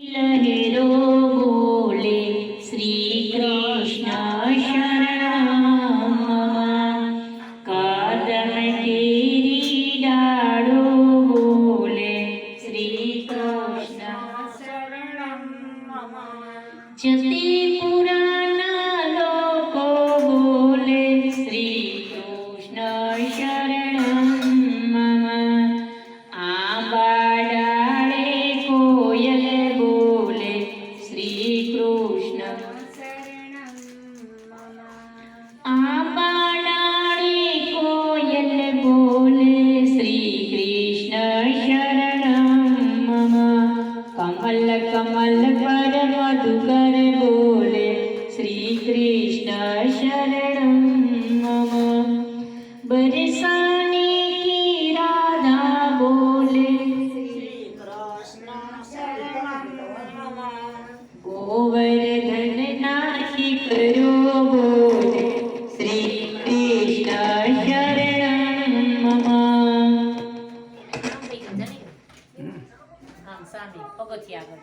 लहरों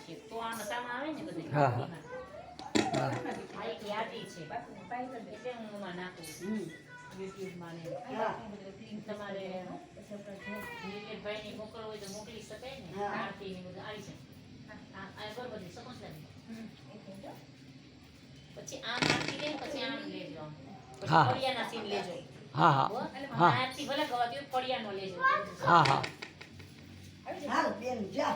છે. હા પછી આમ આરતી લે પછી આમ લેજો. હા. ફળિયાના સીન લેજો. હા હા. હો? હા. આરતી ભલે ગવાતી ફળિયાનો લેજો. હા હા. બેન જા.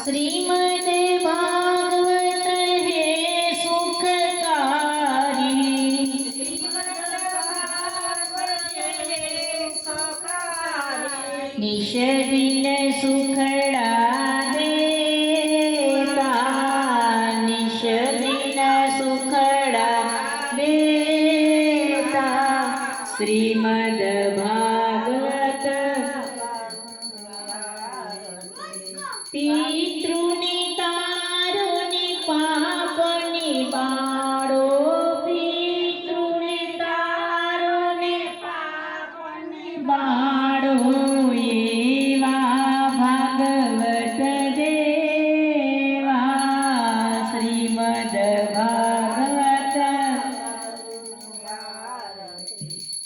શ્રીમદ શ્રીમદ ભાગવત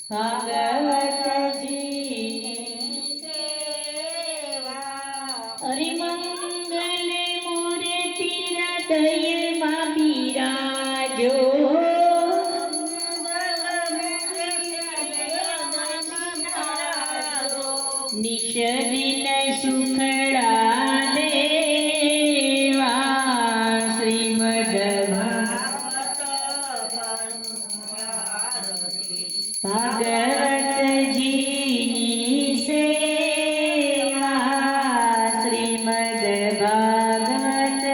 ભાગવતજી હરિ મંગલ મૂર્તિ હૃદયમાં બિરાજો નિષદિન સુખડા ભાગવતજીની સેવા શ્રીમદ ભાગવત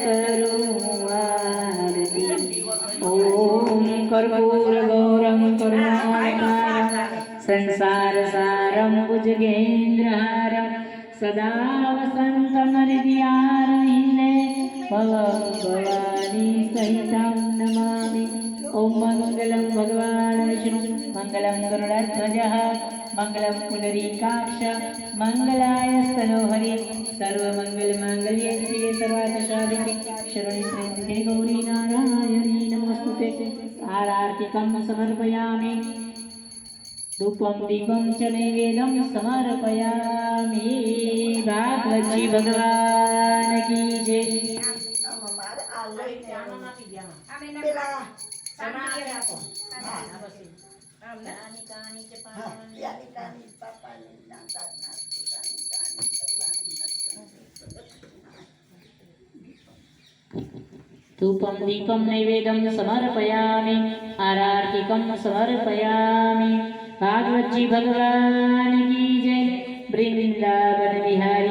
કરું આરતી ઓમ કર્પૂર ગૌરમ કરુણાવતારમ સંસાર સારમ ભુજગેન્દ્રહારમ સદા વસંતમર્યારવિંદે ભગવાની भवानी सहितां नमामि ॐ मङ्गलं भगवान् विष्णु मंगल गरुडध्वजः मंगल पुनरीकाक्ष मङ्गलाय सरोहरि सर्वमङ्गलमाङ्गल्ये श्रिये सर्वादशादिके शरणि गौरी नारायणी नमस्ते ते आरार्तिकं समर्पयामि। धूपं, दीपं च नैवेदं समर्पयामि। भागवतजी भगवान् की जय। મારે આ લઈને આમાં નાખી દે આમાં. પેલા આમાં આપી આપો. હા. આ બસ. નાની કાની છે હા પાણી યાની કાની પાપાની નાતા નાત પોતાની દાની ભગવાનની નથી. धूपं दीपं नैवेद्यं समर्पयामि आरार्तिकं समर्पयामि ભાગવતજી ભગવાન કી જય વૃંદાવન વિહારી